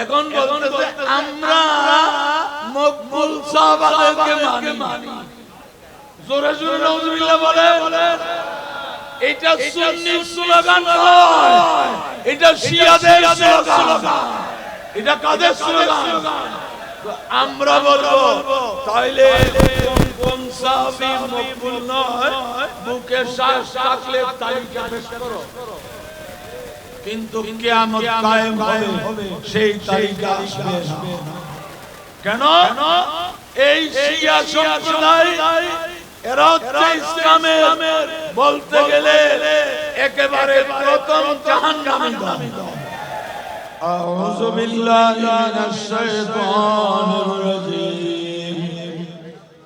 এখন বলতেছে আমরা মকবুল সাহাবাদেরকে মানি। জোরে জোরে নাউজুবিল্লাহ বলে এটা সুন্নি স্লোগান নয় এটা শিয়াদের স্লোগান। এটা কাদের স্লোগান? আমরা বলব তাইলে কোন সাহাবী মকবুল নয় বুকে শ্বাস থাকলে তালিকা পেশ করো। কিন্তু কিয়ামত কায়েম হবে সেই তালিকা আসবে না কেন এই শিয়া সম্প্রদায় এরা হচ্ছে ইসলামের বলতে গেলে একেবারে প্রথম জাহান্নামী দল أعوذ بالله من الشيطان الرجيم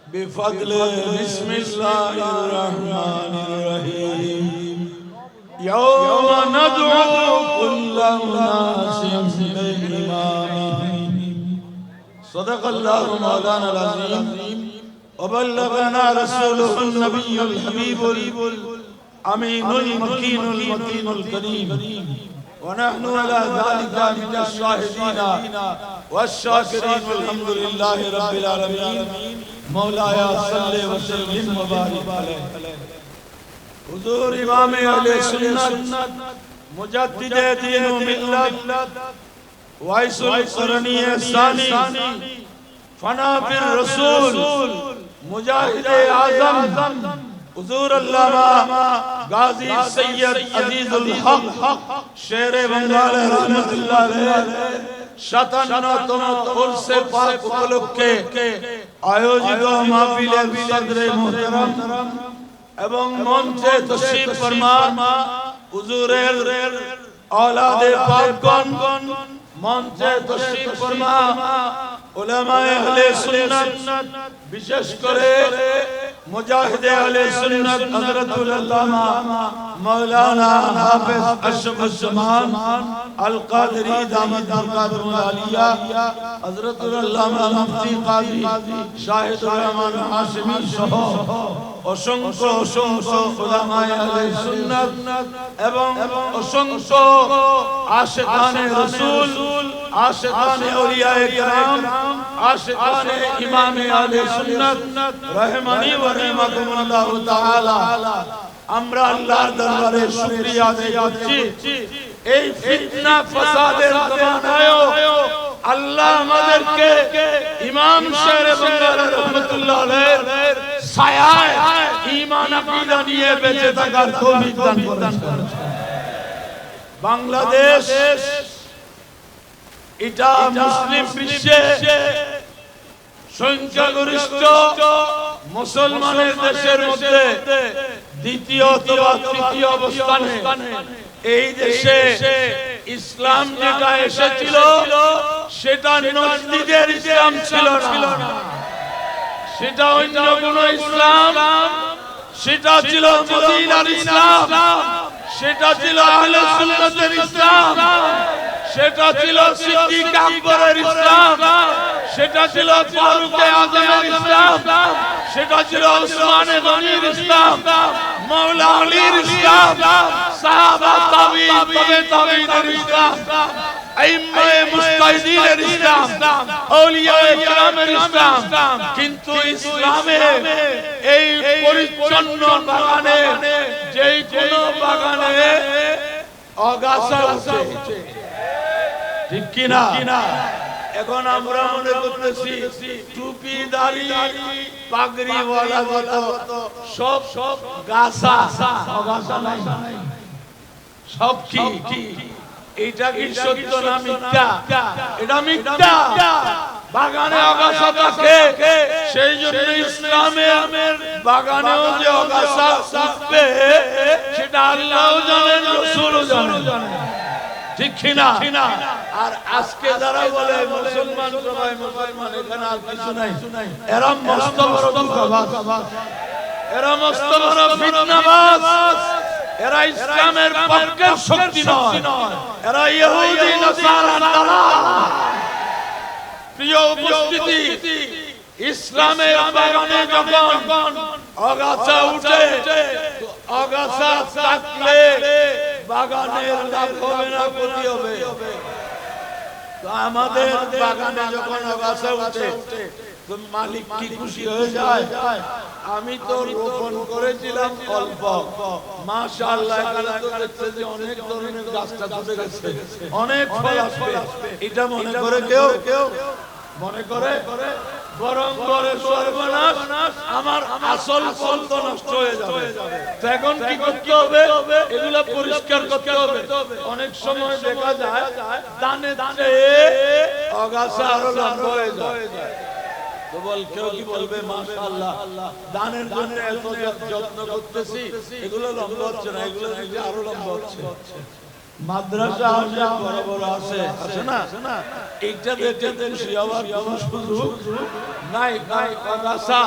بفضل بسم الله الرحمن الرحيم يوم ندعو كل أناس بإمامهم صدق الله مولانا العظيم. وبلغنا رسوله النبي الحبيب الأمين المكين المتين الكريم ونحن على ذلك من الشاهدين والشاكرين والحمد لله رب العالمين. مولاي صل وسلم وبارك عليه. हुजूर इमाम अहले सुन्नत, मुजद्दिद दीन व मिल्लत, वाइसुल करनी सानी फना फिर रसूल, मुजाहिद आज़म, हुजूर अल्लामा गाजी सैयद अजीजुल हक, शेर बंगाल रहमतुल्लाह अलैह शतनतम फुर्स पाक उपलब्ध के आयोजित महफिल सदर मोहतरम। এবং মঞ্চে তশরিফ ফরমা, হুজুরের আওলাদে পাকগণ মঞ্চে তশরিফ ফরমা, উলামায়ে আহলে সুন্নাত, বিশেষ করে মুজাহিদে আহলে সুন্নাত হযরতুল আল্লামা মাওলানা হাফেজ আশরাফুজ জামান আল কাদরি দামাত বরকাতুল আলিয়া হযরতুল আল্লামা মুফতি কাজী শাহিদুর রহমান হাশিমি সহ অসংখ্য অসংখ্য উলামায়ে আহলে সুন্নাত এবং অসংখ্য আশিকানে রাসূল আশিকানে আউলিয়ায়ে کرام আশিকানে ইমামে আহলে সুন্নাত রহমানি ওয়া রাহিমাকুমুল্লাহ তাআলা। আমরা আল্লাহর দরবারে শুকরিয়া আদায় করছি। এই ফিতনা ফাসাদের জমানায়ও আল্লাহ আমাদেরকে ইমাম শের বাঙ্গাল রহমাতুল্লাহ আলাইহির ছায়ায় ঈমান আকীদা নিয়ে বেঁচে থাকার তৌফিক দান করেছেন বাংলাদেশ, এটা মুসলিম বিশ্বে সংখ্যাগরিষ্ঠ মুসলমানের দেশের মধ্যে দ্বিতীয় অথবা তৃতীয় অবস্থানে এই দেশে ইসলাম যেটা এসেছিল, সেটা নজদিদের ইসলাম ছিল না। সেটা অন্য কোন ইসলাম, সেটা ছিল মদিনার ইসলাম, সেটা ছিল আহলে সুন্নাতের ইসলাম, সেটা ছিল সিদ্দিক আকবরের ইসলাম সেটা ছিল ফারুক আজমের ইসলাম, সেটা ছিল ওসমান গনির ইসলাম মাওলা আলীর ইসলাম, সাহাবা তাবি তবে তাবিদের ইসলাম আইম্মায়ে মুস্তাহিদিনের ইসলাম আউলিয়ায়ে কেরামের ইসলাম। কিন্তু ইসলামে এই পরিচ্ছন্ন বাগানে, যেই কোন বাগানে অগাছা উঠে। ঠিক কিনা? এখন আমরা মনে করতেছি টুপি, দাড়ি পাগড়ি ওয়ালা যত, সব সব গাছা, অগাছা নাই। সব কি? এইটা কি সত্য না মিথ্যা? এটা মিথ্যা। বাগানে আগাছা থাকে, সেই জন্য ইসলামের বাগানেও যে আগাছা থাকবে সেটা আল্লাহ জানেন জানেন। ঠিক কিনা? আর আজকে যারা বলে মুসলমান সবাই মুসলমান এখানে আর কিছু নাই। এরা মস্ত বড় এরা মস্ত বড় ফিতনাবাজ এরা ইসলামের পক্ষের শক্তি নয়। এরা ইহুদি নাসারা প্রিয় উপস্থিতি। ইসলামের বাগানে যখন অগাছা উঠে অগাছা থাকলে বাগানের লাভ হবে না, ক্ষতি হবে। আমাদের বাগানে যখন আগাছা উঠে মালিক কি খুশি হয়ে যায়? আমি তো রোপণ করেছিলাম অল্প। মাশাআল্লাহ যে অনেক ধরনের গাছটা ধরে গেছে। অনেক ফল আসবে। এটা মনে করে কেউ কেউ? মনে করে? বরং করে সর্বনাশ, আমার আসল ফল তো নষ্ট হয়ে যাবে। এখন কি করতে হবে? এগুলা পরিষ্কার করতে হবে। অনেক সময় দেখা যায়, দানে দানে অগাছা আরও লম্বা হয়ে যায়। তো কেউ কি বলবে? মাশাআল্লাহ। দানের জন্য এত যত্ন করতেছি, এগুলো লম্বা হচ্ছে না, এগুলো আরও লম্বা হচ্ছে। মাদ্রাসা আছে বড় বড় আছে। আছে না? এইটা দেখে খুশি হওয়ার সুযোগ নাই। নাই। গাছা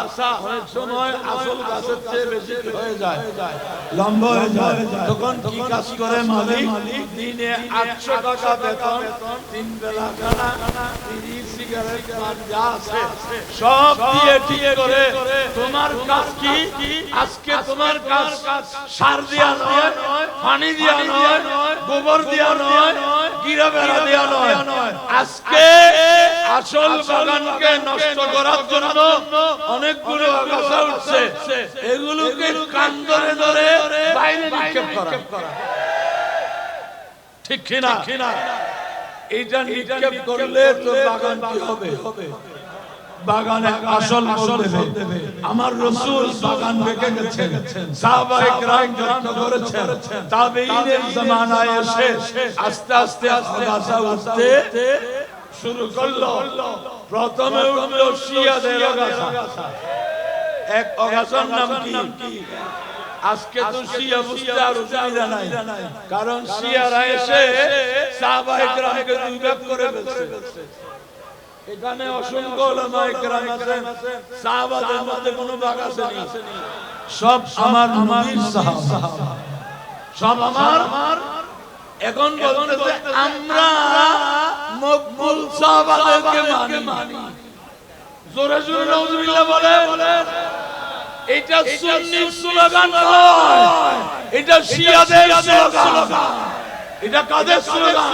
অনেক সময় আসল গাছের চেয়ে বেশি হয়ে যায়। লম্বা হয়ে যায়। তখন কি কাজ করে মালিক? দিনে আটশো টাকা বেতন তিন বেলা খানা তিরিশ সিগারেট যা আছে। সব দিয়ে ঠিক করে তোমার কাজ কি? আজকে তোমার কাজ সার দেওয়া নয় পানি নয় গোবর দেওয়া নয় গিরা বেড়া দেওয়া নয়। আজকে আসল বাগানকে নষ্ট করার জন্য অনেকগুলো আগাছা উঠছে। এগুলোকে কান ধরে ধরে বাইরে নিক্ষেপ করা। ঠিক কিনা? কিনা? এইটা নিক্ষেপ করলে তো বাগান কি হবে? বাগানে আসল আসল দেবে। আমার রসুল বাগান গেছেন। করেছেন তাবেঈনের জামানায় এসে আস্তে আস্তে আস্তে উঠতে শুরু করল। প্রথমে উঠল শিয়াদের অগাছা এক অগাছার নাম কি? আজকে তো শিয়া বুঝতে আর নাই। কারণ শিয়ারা এসে দুই করে ফেলছে। এখানে অসংখ্য ওলামা একরাম আছেন, সাহাবাদের মধ্যে কোনো ভাগ আসেনি। সব আমার নবীর সাহাবা। সব আমার এখন বলতেছে, আমরা মকবুল সাহাবাদেরকে মানি। জোরে জোরে নাউজুবিল্লাহ বলে এটা সুন্নি স্লোগান নয়, এটা শিয়াদের স্লোগান। এটা কাদের স্লোগান?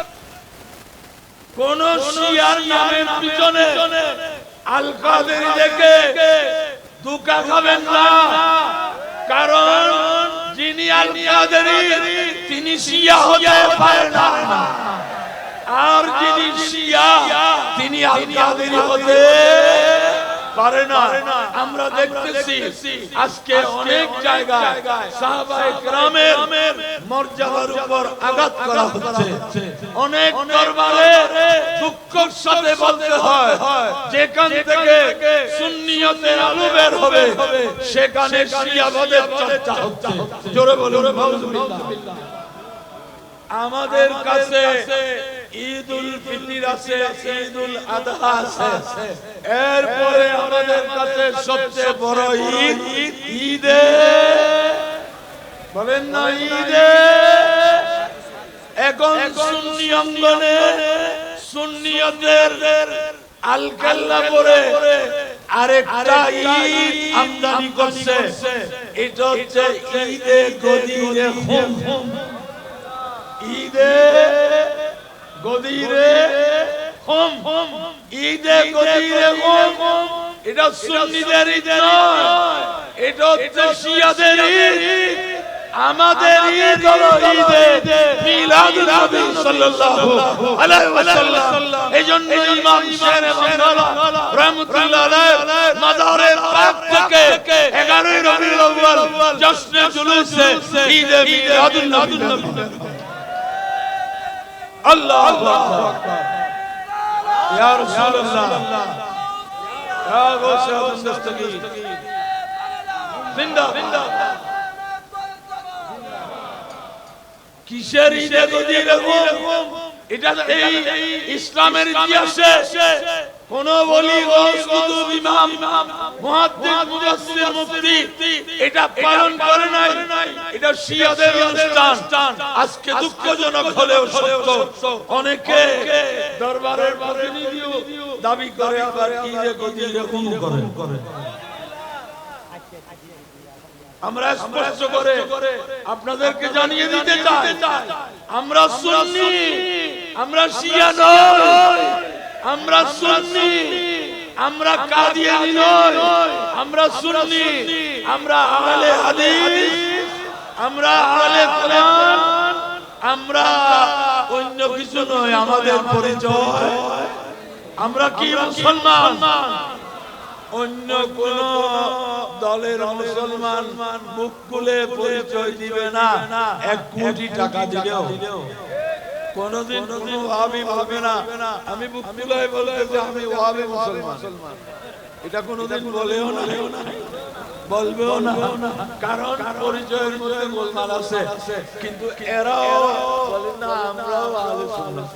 কোন শিয়ার নামের পিছনে আল কাদের দেখে দুকা খাবেন না। কারণ যিনি আল কাদের তিনি শিয়া হতে পারেন না। আর যিনি শিয়া তিনি আল কাদের হতে পারে না। আমরা দেখতেছি আজকে অনেক জায়গায় সাহাবায়ে کرامের মর্যাদার উপর আঘাত করা হচ্ছে। অনেক দরবারে দুঃখের সাথে বলতে হয়। যেখান থেকে সুন্নিয়তের আলো বের হবে সেখানে শিয়াবাদের চর্চা হচ্ছে। জোরে বলুন আমাদের কাছে ঈদ উল ফিতর আছে ঈদ উল আদহা আছে। এরপরে আমাদের কাছে সবচেয়ে বড় ঈদ ঈদে বলেন না ঈদে। এখন সুন্নি অঙ্গনে সুন্নিয়তের আলকাল্লা পরে আরেকটা ঈদ আমদানি করছে। এটা হচ্ছে ঈদে গদিরে হুম। ঈদে গদিরে হোম হোম। ঈদে গদিরে হোম। এটা সুন্নিদের ঈদ নয়। এটা হচ্ছে শিয়াদের ঈদ। আমাদের ঈদ হলো ঈদ মিলাদ নবী সাল্লাল্লাহু আলাইহি ওয়াসাল্লাম। এজন্য ইমাম শের বাংলা রহমাতুল্লাহ আলাইহি মাজারে পাক থেকে 11 রবিউল আউয়াল জশ্নে জুলুসে ঈদ মিলাদ নবী। আল্লাহ আকবার। ইয়া রাসূলুল্লাহ। ইয়া গোসাদ মুস্তাকি জিন্দা জিন্দা। কিসের ঈদে গদি রকম এটা এই ইসলামের ইতিহাসে কোন বলি কুতুব ইমাম মুহাদ্দিস মুফতি এটা পালন করে নাই এটা শিয়াদের অনুষ্ঠান। আজকে দুঃখজনক হলেও সত্য। অনেকে দরবারের প্রতিনিধিও দাবি করে আবার এরকম করে। আমরা স্পষ্ট করে আপনাদেরকে জানিয়ে দিতে চাই, আমরা সুন্নি, আমরা শিয়া নই, আমরা সুন্নি, আমরা কাদিয়ানি নই, আমরা সুন্নি, আমরা আহলে হাদিস, আমরা আহলে কোরআন, আমরা অন্য কিছু নয়, আমাদের পরিচয়। আমরা কি মুসলমান? অন্য কোন দলের মুসলমান মুখ খুলে পরিচয় দিবে না। এক কোটি টাকা দিলেও। কোনদিন কোনো ভাবি ভাবে না। আমি মুখ খুলে বলতে যে আমি ওয়াহাবি মুসলমান। এটা কোনোদিন বলেও না। বলবেও না। কারণ পরিচয়ের মধ্যে গোলমাল আছে। কিন্তু এরাও বলে না আমরাও সুন্নাহ।